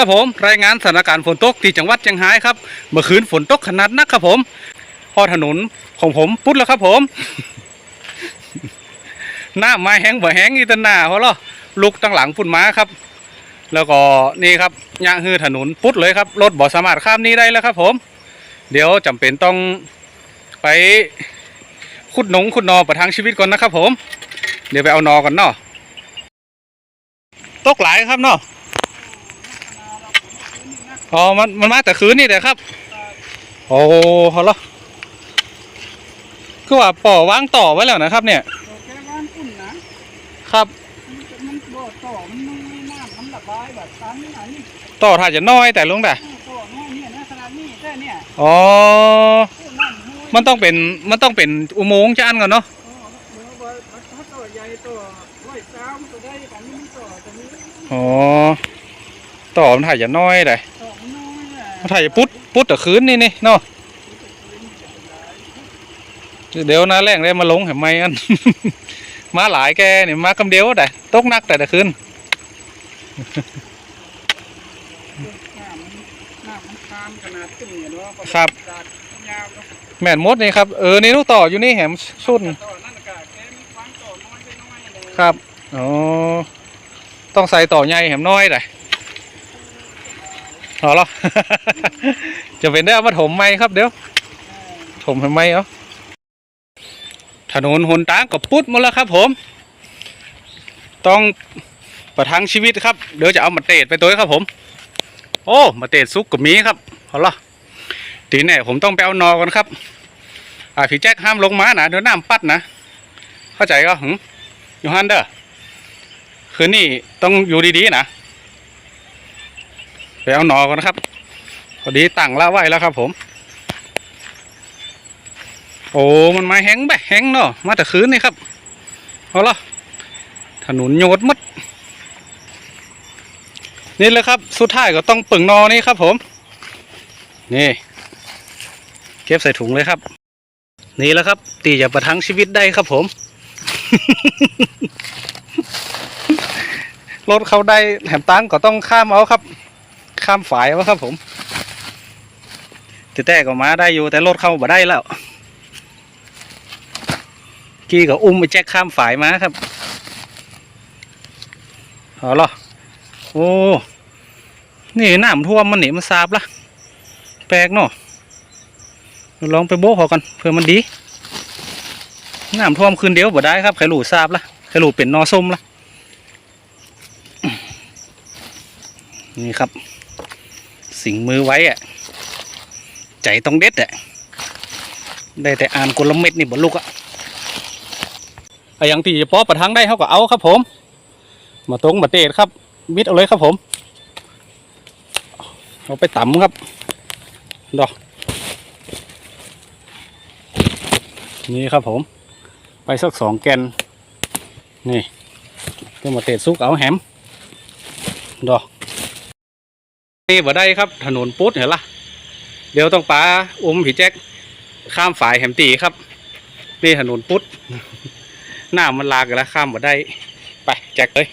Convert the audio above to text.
ครับผมรายงานสถานการณ์ฝนตกที่จังหวัดเชียงรายครับเมื่อคืนฝนตกขนาดนักครับผมพอถนนของผมพุดแล้วครับผม หน้าไม้แห้งบ่แห้งอีตันหน้าเพราะหรอลุกตั้งหลังพุ่นม้าครับ แล้วก็นี่ครับย่างฮือถนนพุดเลยครับรถบ่สามารถข้ามนี้ได้แล้วครับ ผม เดี๋ยวจำเป็นต้องไปขุดหนงขุดนอประทังชีวิตก่อนนะครับ ผม เดี๋ยวไปเอานอกันเนาะตกหลายครับเนาะ อ๋อ มันมันมาแต่คืนนี่แต่ครับ โอ้เขาเหรอคือว่าป่อวางต่อไว้แล้วนะครับ เนี่ยโอเคบ้านอุ่นนะครับ มันจะมันบ่อต่อมันไม่ไม่น้ำมันระบายแบบตามนี่ไหนนี่ต่อถ้าจะน้อยแต่ลงแต่เออต่อน้อยเนี่ยนะขนาดนี้แค่เนี่ยอ๋อโอ้น้ำห้วยมันต้องเป็นมันต้องเป็นอุโมงค์จะอันก่อนเนาะเออเดี๋ยวว่าถ้าต่อใหญ่ต่อร้อยสามมันก็ได้กันนี่มันต่อแต่นี้อ๋อต่อมันถ่ายจะน้อยแต่ต่อมันน้อย แหละมันถ่ายจะปุ๊ดปุ๊ดแต่คืนนี่นี่เนาะเดี๋ยวนะแรงได้มาลงเห็นไหมอันมาหลายแกเนี่ยมากำเดียวแต่ตกหนักแต่แต่คืนน้ำมันน้ำมันคามขนาดขึ้นเนี่ยเนาะก็ครับกาดยาวเนาะแม่นมดนี่ครับ เออ นี่ลูกต่ออยู่นี่แหมสุดต่อนั่นก็แค่มีความต่อน้อยไปน้อยเลยครับ อ๋อ ต้องใส่ต่อใหญ่แหมน้อยแต่ เอาเหรอจะเป็นได้เอามาถมไหมครับเดี๋ยวถมทำไมเอ้าถนนหนทางกับปุ๊ดหมดแล้วครับ ผม ต้องประทังชีวิตครับ เดี๋ยวจะเอามาเตดไปตัวครับผม โอ้มาเตดซุกกับมีครับเอาละตีแน่ผมต้องไปเอานอกันครับ อ่าพี่แจ็คห้ามลงมานะเดี๋ยวน้ำปัดนะ เข้าใจก็หึอยู่ฮันเด้อคืนนี้ต้องอยู่ดีๆนะ เอาหนอกันนะครับพอดีตั้งละไว้แล้วครับ ผม โอ้มันมาแห้งแบบแห้งเนาะมาแต่คืนนี่ครับเอาละถนนโยดมัดนี่เลยครับ สุดท้ายก็ต้องปึ่งนอนี่ครับ ผม นี่เก็บใส่ถุงเลยครับ นี่แหล้วครับ ตีจะประทังชีวิตได้ครับ ผมรถเขาได้แถมตังก็ต้องข้ามเอาครับ ข้ามฝายเอาครับผมแต่แต่ก็มาได้อยู่แต่รถเข้าบ่ได้แล้วกี้ก็อุ้มไปแจ็คข้ามฝายมาครับเอาล่ะโอ้ นี่น้ำท่วมมันหนีมันซาบละแปลกเนาะลองไปโบ้เขากันเพื่อมันดีน้ำท่วมคืนเดียวบ่ได้ครับไข่หลูซาบละไข่หลูเป็นนอส้มละนี่ครับ สิงมือไว้อะใจต้องเด็ดอะได้แต่อ่านกลเม็ดนี่บ่ลูกอะอะอย่างที่จะปอประทังได้เขาก็เอาครับผม มาตรงมาเตดครับ มิดเอาเลยครับผม เอาไปต่ำครับดอกนี่ครับผม ไปสักสองแกน นี่ก็มาเตดซุกเอาแหมดอก นี่บ่ได้ครับถนนปุ๊ดเห็นละเดี๋ยวต้องปาอุ้มผีแจ็คข้ามฝ่ายแหมตีครับ นี่ถนนปุ๊ดหน้ามันลากกันแล้วข้ามบ่ได้ ไปแจ็คเลย